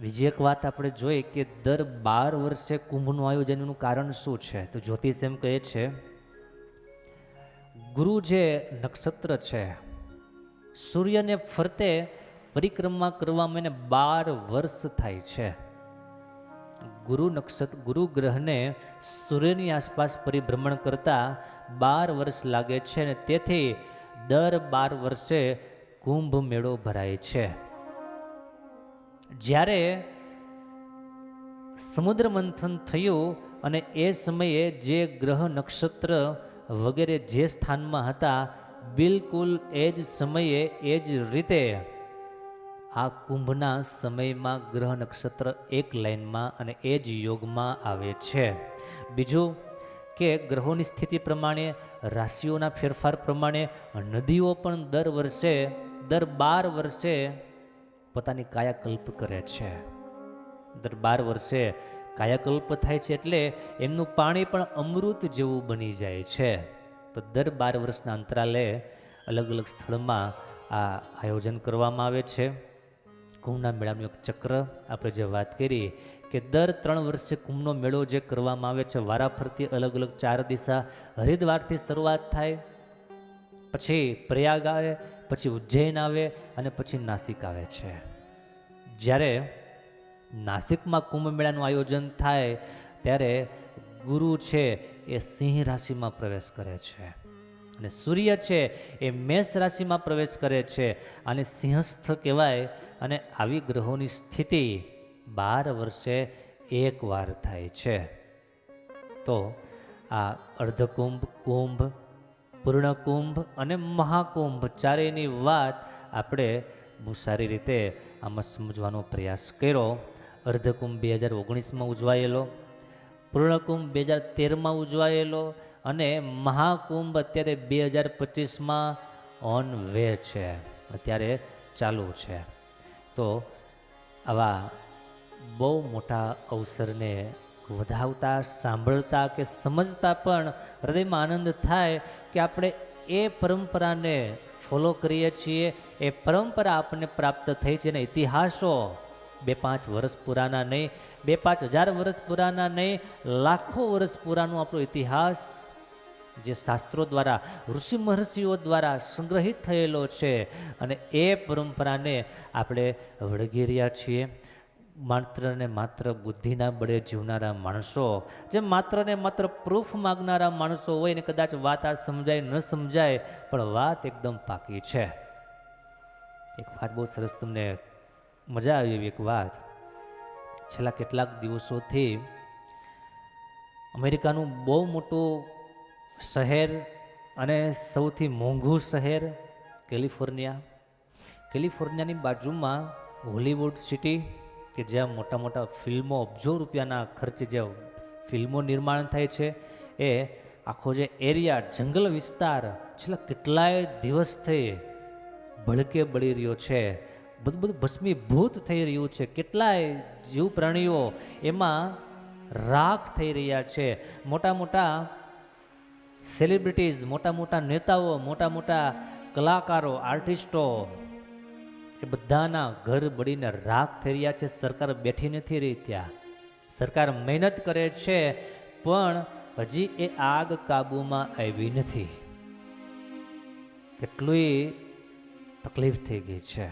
બીજી એક વાત આપણે જોઈએ કે દર બાર વર્ષે કુંભનું આયોજન એનું કારણ શું છે? તો જ્યોતિષ એમ કહે છે, ગુરુ જે નક્ષત્ર છે, સૂર્યને ફરતે પરિક્રમા કરવામાં એને બાર વર્ષ થાય છે. ગુરુ નક્ષત્ર, ગુરુ ગ્રહને સૂર્યની આસપાસ પરિભ્રમણ કરતા બાર વર્ષ લાગે છે અને તેથી દર બાર વર્ષે કુંભ મેળો ભરાય છે. જ્યારે સમુદ્ર મંથન થયું અને એ સમયે જે ગ્રહ નક્ષત્ર વગેરે જે સ્થાનમાં હતા, બિલકુલ એ જ સમયે, એ જ રીતે આ કુંભના સમયમાં ગ્રહ નક્ષત્ર એક લાઇનમાં અને એ જ યોગમાં આવે છે. બીજું કે ગ્રહોની સ્થિતિ પ્રમાણે, રાશિઓના ફેરફાર પ્રમાણે, નદીઓ પણ દર વર્ષે, દર બાર વર્ષે પોતાની કાયાકલ્પ કરે છે. દર બાર વર્ષે કાયાકલ્પ થાય છે એટલે એમનું પાણી પણ અમૃત જેવું બની જાય છે. તો દર બાર વર્ષના અંતરાલે અલગ અલગ સ્થળમાં આ આયોજન કરવામાં આવે છે. કુંભના મેળાનું એક ચક્ર આપણે જે વાત કરી કે દર ત્રણ વર્ષે કુંભનો મેળો જે કરવામાં આવે છે, વારાફરતી અલગ અલગ ચાર દિશા હરિદ્વારથી શરૂઆત થાય. પછી પ્રયાગ આવે પછી ઉજ્જૈન આવે અને પછી નાસિક આવે છે. જ્યારે નાસિકમાં કુંભ મેળાનું આયોજન થાય, ત્યારે ગુરુ છે એ સિંહ રાશિમાં પ્રવેશ કરે છે અને સૂર્ય છે એ મેષ રાશિમાં પ્રવેશ કરે છે અને સિંહસ્થ કહેવાય અને આવી ગ્રહોની સ્થિતિ બાર વર્ષે એકવાર થાય છે. તો આ અર્ધકુંભ, કુંભ પૂર્ણકુંભ અને મહાકુંભ ચારેયની વાત આપણે બહુ સારી રીતે આમાં સમજવાનો પ્રયાસ કર્યો. અર્ધકુંભ બે હજાર ઓગણીસમાં ઉજવાયેલો, પૂર્ણકુંભ બે હજાર તેરમાં ઉજવાયેલો અને મહાકુંભ અત્યારે બે હજાર પચીસમાં ઓન વે છે, અત્યારે ચાલુ છે. તો આવા બહુ મોટા અવસરને વધાવતા, સાંભળતા કે સમજતા પણ હૃદયમાં આનંદ થાય કે આપણે એ પરંપરાને ફોલો કરીએ છીએ, એ પરંપરા આપણને પ્રાપ્ત થઈ છે ને ઇતિહાસો બે પાંચ વર્ષ પુરાના નહીં, બે પાંચ હજાર વર્ષ પુરાના નહીં, લાખો વર્ષ પુરાનો આપણો ઇતિહાસ જે શાસ્ત્રો દ્વારા, ઋષિ મહર્ષિઓ દ્વારા સંગ્રહિત થયેલો છે અને એ પરંપરાને આપણે વળગી રહ્યા છીએ. માત્ર ને માત્ર બુદ્ધિના બળે જીવનારા માણસો, જે માત્ર ને માત્ર પ્રૂફ માગનારા માણસો હોય ને કદાચ વાત આ સમજાય, ન સમજાય, પણ વાત એકદમ પાકી છે. એક વાત બહુ સરસ તમને મજા આવી એવી એક વાત. છેલ્લા કેટલાક દિવસોથી અમેરિકાનું બહુ મોટું શહેર અને સૌથી મોંઘું શહેર કેલિફોર્નિયા. કેલિફોર્નિયાની બાજુમાં હોલીવુડ સિટી કે જ્યાં મોટા મોટા ફિલ્મો, અબજો રૂપિયાના ખર્ચે જે ફિલ્મો નિર્માણ થાય છે, એ આખો જે એરિયા, જંગલ વિસ્તાર, છેલ્લા કેટલાય દિવસથી ભડકે બળી રહ્યો છે. બધું બધું ભસ્મીભૂત થઈ રહ્યું છે. કેટલાય જીવ પ્રાણીઓ એમાં રાખ થઈ રહ્યા છે. મોટા મોટા સેલિબ્રિટીઝ મોટા મોટા નેતાઓ, મોટા મોટા કલાકારો આર્ટિસ્ટો એ બધાના ઘર બળીને રાખ થઈ રહ્યા છે, સરકાર બેઠી નથી રહી ત્યાં. સરકાર મહેનત કરે છે, પણ હજી એ આગ કાબૂમાં આવી નથી. કેટલી તકલીફ થઈ ગઈ છે.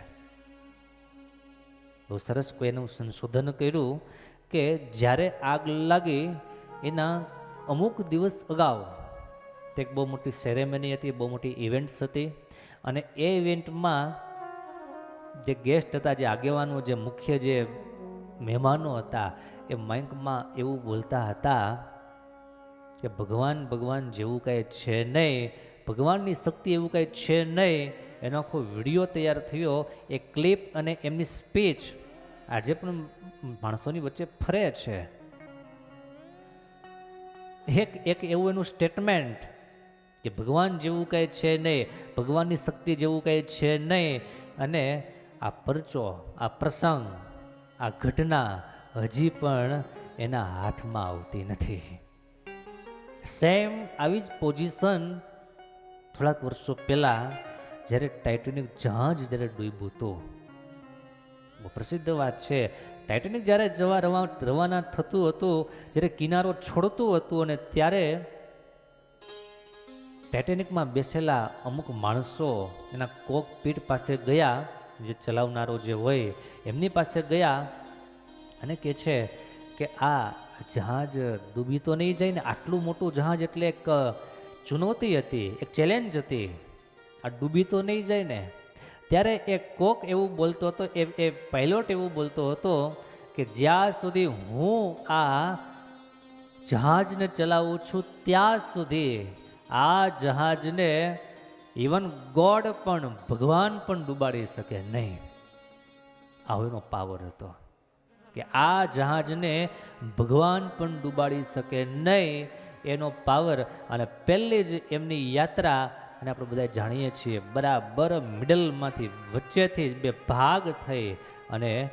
બહુ સરસ કોઈનું સંશોધન કર્યું કે જ્યારે આગ લાગી, એના અમુક દિવસ અગાઉ, તે એક બહુ મોટી સેરેમની હતી, બહુ મોટી ઇવેન્ટ્સ હતી, અને એ ઇવેન્ટમાં જે ગેસ્ટ હતા, જે આગેવાનો, જે મુખ્ય જે મહેમાનો હતા, એ મયંકમાં એવું બોલતા હતા કે ભગવાન ભગવાન જેવું કાંઈ છે નહીં, ભગવાનની શક્તિ એવું કાંઈ છે નહીં. એનો આખો વીડિયો તૈયાર થયો, એ ક્લિપ અને એમની સ્પીચ આજે પણ માણસોની વચ્ચે ફરે છે. એક એક એવું એનું સ્ટેટમેન્ટ કે ભગવાન જેવું કંઈ છે નહીં, ભગવાનની શક્તિ જેવું કંઈ છે નહીં. અને આ પરચો, આ પ્રસંગ, આ ઘટના હજી પણ એના હાથમાં આવતી નથી. સેમ આવી જ પોઝિશન થોડાક વર્ષો પહેલાં જ્યારે ટાઇટેનિક જહાજ જ્યારે ડૂબ્યું હતું બહુ પ્રસિદ્ધ વાત છે. ટાઇટેનિક જ્યારે જવા રવા, રવાના થતું હતું, જ્યારે કિનારો છોડતું હતું અને ત્યારે ટાઇટેનિકમાં બેસેલા અમુક માણસો એના કોક પીઠ પાસે ગયા જે ચલાવનારો જે હોય, એમની પાસે ગયા અને કહે છે કે આ જહાજ ડૂબી તો નહીં જાય ને, આટલું મોટું જહાજ એટલે એક ચુનૌતી હતી, એક ચેલેન્જ હતી. આ ડૂબી તો નહીં જાય ને. ત્યારે એક કોક એવું બોલતો હતો, એ એ પાયલોટ એવું બોલતો હતો કે જ્યાં સુધી હું આ જહાજને ચલાવું છું, ત્યાં સુધી આ જહાજને ઇવન ગોડ પણ, ભગવાન પણ ડૂબાડી શકે નહીં. આવો એનો પાવર હતો. કે આ જહાજને ભગવાન પણ ડૂબાડી શકે નહીં એનો પાવર અને પહેલી જ એમની યાત્રા, અને આપણે બધા જાણીએ છીએ, બરાબર મિડલમાંથી વચ્ચેથી બે ભાગ થઈ અને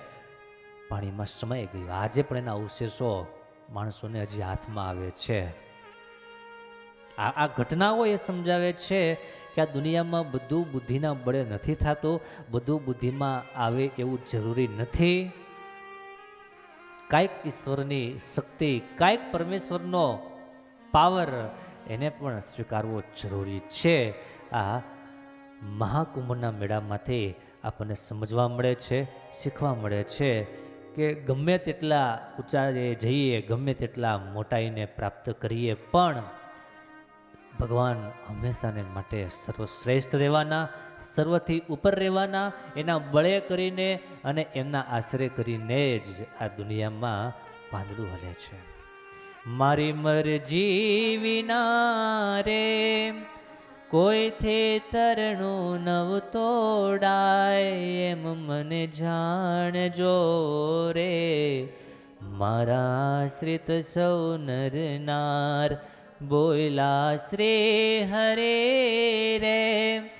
પાણીમાં સમાઈ ગયું. આજે પણ એના અવશેષો માણસોને હજી હાથમાં આવે છે. આ આ ઘટનાઓ એ સમજાવે છે કે આ દુનિયામાં બધું બુદ્ધિના બળે નથી થતું, બધું બુદ્ધિમાં આવે એવું જરૂરી નથી. કાંઈક ઈશ્વરની શક્તિ, કાંઈક પરમેશ્વરનો પાવર એને પણ સ્વીકારવો જરૂરી છે. આ મહાકુંભના મેળામાંથી આપણને સમજવા મળે છે, શીખવા મળે છે કે ગમે તેટલા ઊંચા જઈએ, ગમે તેટલા મોટાઈને પ્રાપ્ત કરીએ, પણ ભગવાન હંમેશાને માટે સર્વશ્રેષ્ઠ રહેવાના, સર્વથી ઉપર રહેવાના, એના બળે કરીને અને એમના આશરે કરીને જ આ દુનિયામાં પાંદડું હલે છે. મારી મરજી વિના રે કોઈથી તરણું નવ તોડાય એમ મને જાણજો રે. મારા આશ્રિત સૌ નર બોયલા, શ્રી હરે રે,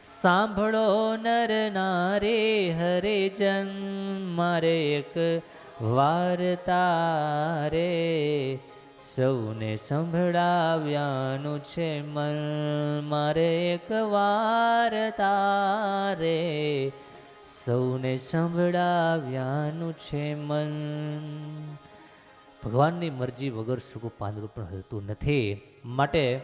સાંભળો નર નારે, હરે જન, મારે એક વાર્તા રે. સૌને સંભળાવ્યાનું છે મન, મારે એક વાર્તા રે. સૌને સંભળાવ્યાનું છે મન ભગવાનની મરજી વગર સુખ પાંદડું પણ હલતું નથી. માટે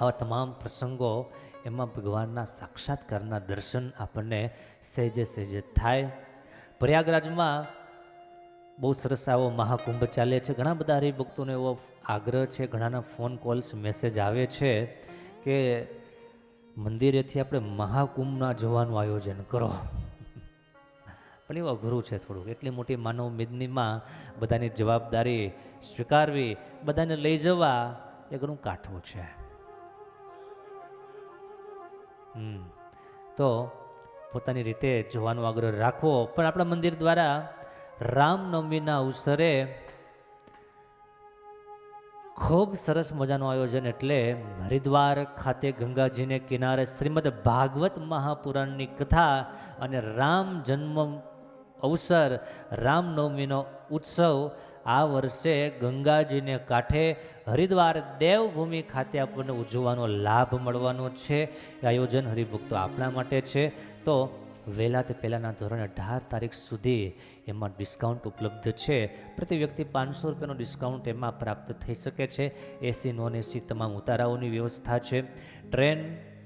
આવા તમામ પ્રસંગો એમાં ભગવાનના સાક્ષાત્કારના દર્શન આપણને સહેજે સહેજે થાય. પ્રયાગરાજમાં બહુ સરસ આવો મહાકુંભ ચાલે છે. ઘણા બધા હરિભક્તોનો એવો આગ્રહ છે, ઘણાના ફોન કોલ્સ, મેસેજ આવે છે કે મંદિરેથી આપણે મહાકુંભના જવાનું આયોજન કરો. પણ એવું અઘરું છે થોડુંક. એટલી મોટી માનવ મેદનીમાં બધાની જવાબદારી સ્વીકારવી, બધાને લઈ જવા એ ઘણું કાઠું છે. હમ. તો પોતાની રીતે જોવાનો આગ્રહ રાખવો. પણ આપણા મંદિર દ્વારા રામનવમીના અવસરે ખૂબ સરસ મજાનું આયોજન એટલે હરિદ્વાર ખાતે ગંગાજીને કિનારે શ્રીમદ ભાગવત મહાપુરાણની કથા અને રામ જન્મ અવસર રામનવમીનો ઉત્સવ આ વર્ષે ગંગાજીને કાંઠે હરિદ્વાર દેવભૂમિ ખાતે આપણને ઉજવવાનો લાભ મળવાનો છે. આયોજન હરિભક્તો આપણા માટે છે. તો વહેલા તે પહેલાંના ધોરણે અઢાર તારીખ સુધી એમાં ડિસ્કાઉન્ટ ઉપલબ્ધ છે. પ્રતિ વ્યક્તિ પાંચસો રૂપિયાનો ડિસ્કાઉન્ટ એમાં પ્રાપ્ત થઈ શકે છે. એસી નોન એસી તમામ ઉતારાઓની વ્યવસ્થા છે. ટ્રેન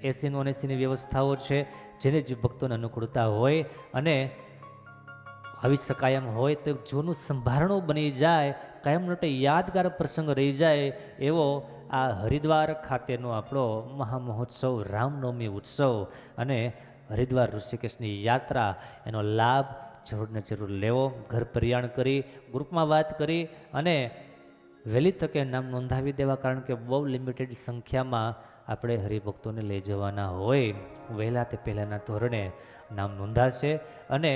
એસી નોન એસીની વ્યવસ્થાઓ છે. જેને જે ભક્તોને અનુકૂળતા હોય અને આવી શકાય એમ હોય તો એક જૂનું સંભારણું બની જાય, કાયમ માટે યાદગાર પ્રસંગ રહી જાય એવો આ હરિદ્વાર ખાતેનો આપણો મહામહોત્સવ, રામનવમી ઉત્સવ અને હરિદ્વાર ઋષિકેશની યાત્રા. એનો લાભ જરૂરને જરૂર લેવો, ઘર પરિયાણ કરી, ગ્રુપમાં વાત કરી અને વહેલી તકે નામ નોંધાવી દેવા, કારણ કે બહુ લિમિટેડ સંખ્યામાં આપણે હરિભક્તોને લઈ જવાના હોય. વહેલા તે પહેલાંના ધોરણે નામ નોંધાશે અને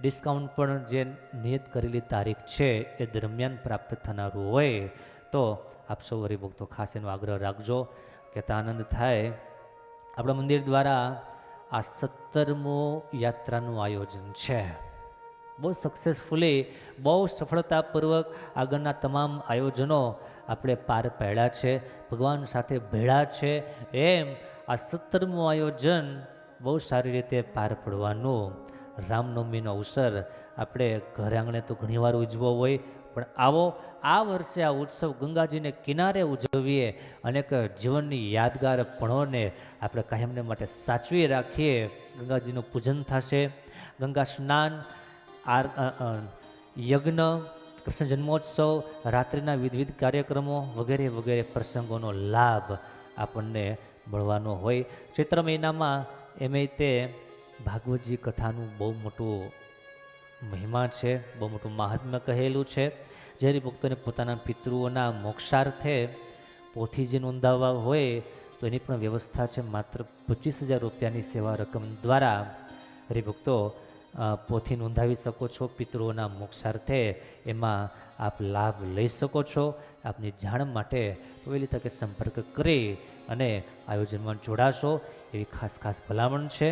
ડિસ્કાઉન્ટ પણ જે નિયત કરેલી તારીખ છે, એ દરમિયાન પ્રાપ્ત થનારું હોય, તો આપ સૌ હરિભક્તો ખાસ એનો આગ્રહ રાખજો કે આનંદ થાય. આપણા મંદિર દ્વારા આ સત્તરમો યાત્રાનું આયોજન છે. બહુ સક્સેસફુલી બહુ સફળતાપૂર્વક આગળના તમામ આયોજનો આપણે પાર પાડ્યા છે. ભગવાન સાથે ભેળા છે. એમ આ સત્તરમું આયોજન બહુ સારી રીતે પાર પડવાનું. રામનવમીનો અવસર આપણે ઘર આંગણે તો ઘણીવાર ઉજવો હોય, પણ આવો, આ વર્ષે આ ઉત્સવ ગંગાજીને કિનારે ઉજવીએ અને જીવનની યાદગાર પણોને આપણે કાયમને માટે સાચવી રાખીએ, ગંગાજીનું પૂજન થશે. ગંગા સ્નાન, આર યજ્ઞ, કૃષ્ણ જન્મોત્સવ, રાત્રિના વિવિધ કાર્યક્રમો વગેરે વગેરે પ્રસંગોનો લાભ આપણને મળવાનો હોય. ચૈત્ર મહિનામાં એમે તે ભાગવતજી કથાનું બહુ મોટું મહિમા છે, બહુ મોટું મહાત્મ્ય કહેલું છે. જે હરિભક્તોને પોતાના પિતૃઓના મોક્ષાર્થે પોથી જે નોંધાવવા હોય, તો એની પણ વ્યવસ્થા છે માત્ર પચીસ હજાર રૂપિયાની સેવા રકમ દ્વારા. હરિભક્તો પોથી નોંધાવી શકો છો પિતૃઓના મોક્ષાર્થે. એમાં આપ લાભ લઈ શકો છો, આપની જાણ માટે વહેલી તકે સંપર્ક કરી અને આયોજનમાં જોડાશો. એવી ખાસ ખાસ ભલામણ છે.